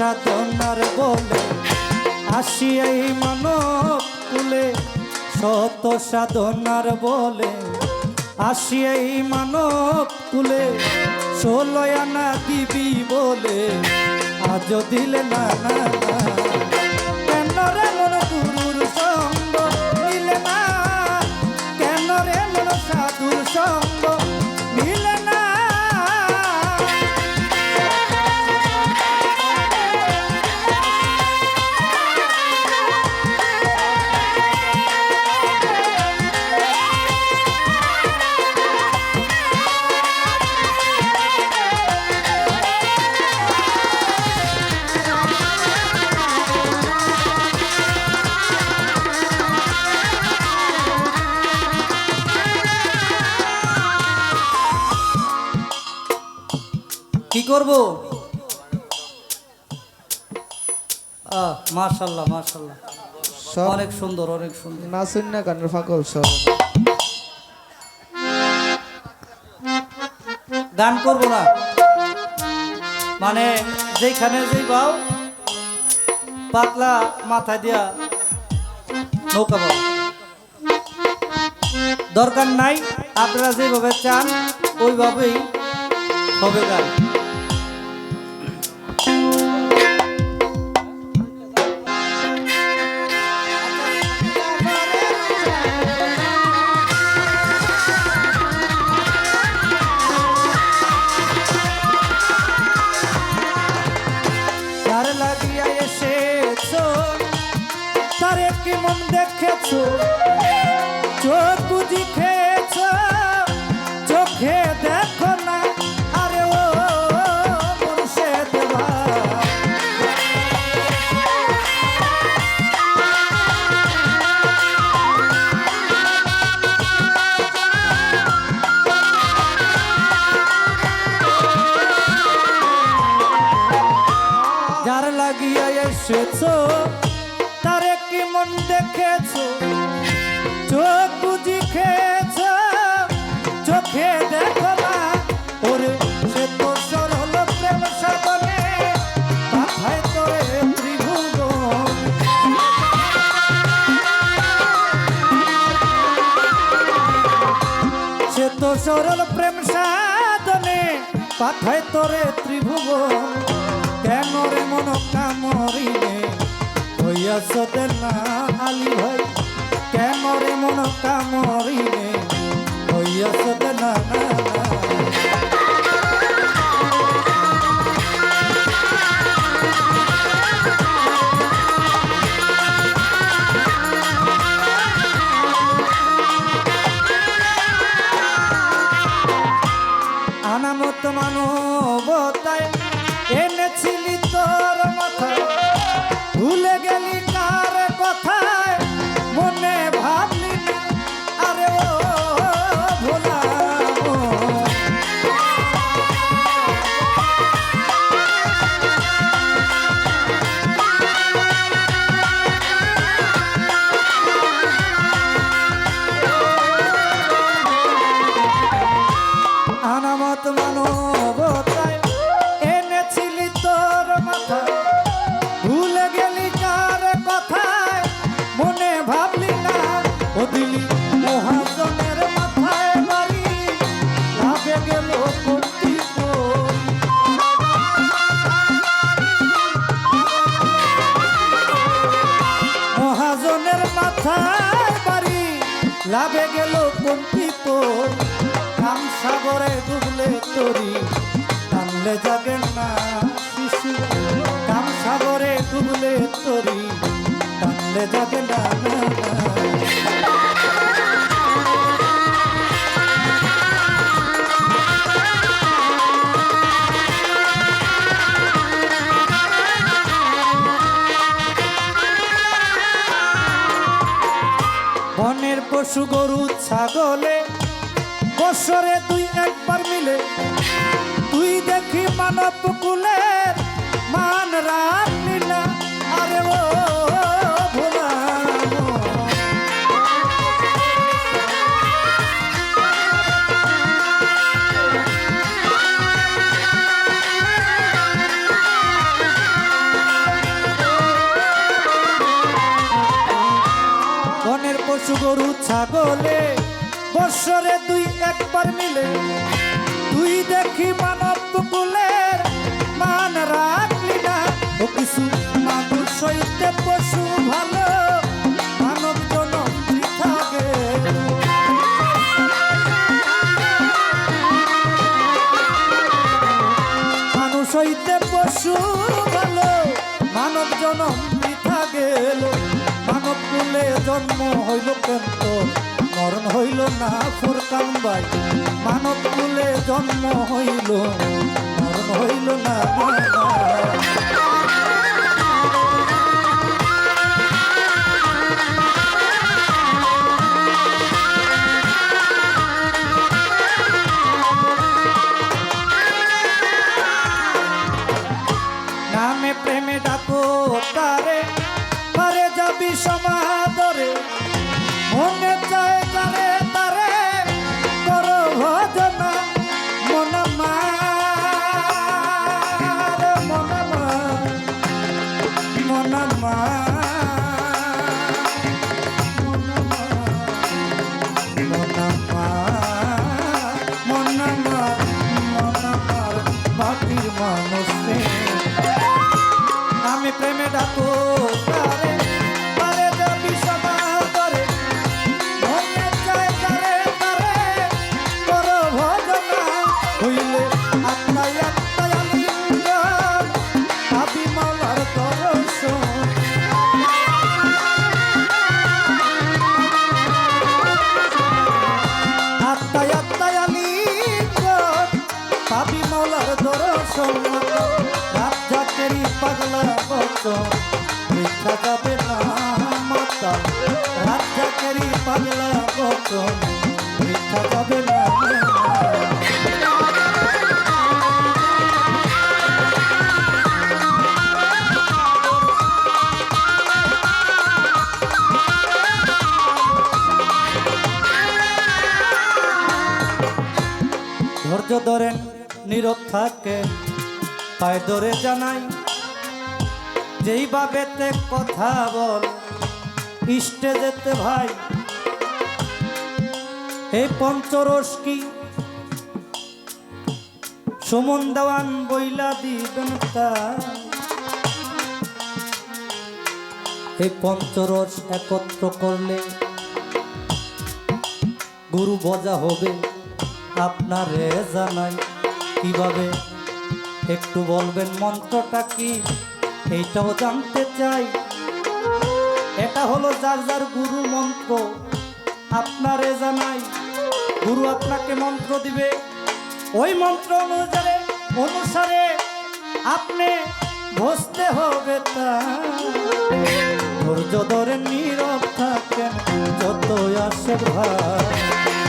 সাধনার বলে আসি এই মানব তুলে শত সাধনার বলে আসি এই মানব তুলে ষোলো আনা দিবি বলে আজ দিলে না না কেন মন মন সাধুর সঙ্গ করব? আহ মাশাল্লাহ মাশাল্লাহ। অনেক সুন্দর অনেক সুন্দর। না ফাঁকল সব। গান করব না। মানে যেখানে যেই বাও পাতলা মাথায় দিয়া নৌকা বাও দরকার নাই আপনারা যেভাবে চান ওইভাবেই হবে গান। মন মন দেখেছ? চোখ বুঝি খেয়েছো? চোখে দেখো সরল প্রেম সাধনে। পাঠায় তোরে ত্রিভুবন। কেন রে মন হইয়াছ না আলি ভাই কেন রে মন কামরিনে হইয়াছ না। আনামত মানবতায় এনেছিলি তোর মাথায় ভুলে গেলি কার কথায়, মনে ভাবলি না ও মহাজনের মাথায় বাড়ি। লাভে গেল। মহাজনের মাথায় বাড়ি, লাভে গেল কোনটি কাম সাগরে ডুবলে তরি, টানলে যাবে না শিশু কাম সাগরে ডুবলে তরি, টানলে যাবে না। বনের পশু গরু ছাগলে বছরে দুই একবার মিলে তুই দেখি মানব কুলের একবার মিলে তুই দেখি মানব কুলের মান রাখলি না। ও কিছু মানুষ হইতে পশু ভালো, মানব জন থাকে মানুষ হইতে পশু ভালো, মানব জনম বৃথা গেল। মানব কুলে জন্ম হইল কেন মরণ হইল না ফুরকান বাই। মানব কুলে জন্ম হইল মরণ হইল না দর্শন রাজ্জাকেরই পাগলা বচন মিথ্যা যাবে না মাতা রাজ্জাকেরই পাগলা বচন মিথ্যা যাবে না ধৈর্য ধরেন। নীরব থাকে, পায়ে ধরে জানাই। যেইভাবেতে কথা বল যেতে ভাই। এই পঞ্চরস কি সুমন দেওয়ান বইলা দিবেন তাই। এই পঞ্চরস একত্র করলে গুরু বজা হবে, আপনারে জানাই। কীভাবে? একটু বলবেন মন্ত্রটা কি? এইটাও জানতে চাই। এটা হলো যার যার গুরু মন্ত্র। আপনারে জানাই, গুরু আপনাকে মন্ত্র দিবে। ওই মন্ত্র অনুসারে অনুসারে আপনি বসতে হবে তা। ধৈর্য ধরে নীরব থাকেন যত আসে ভাই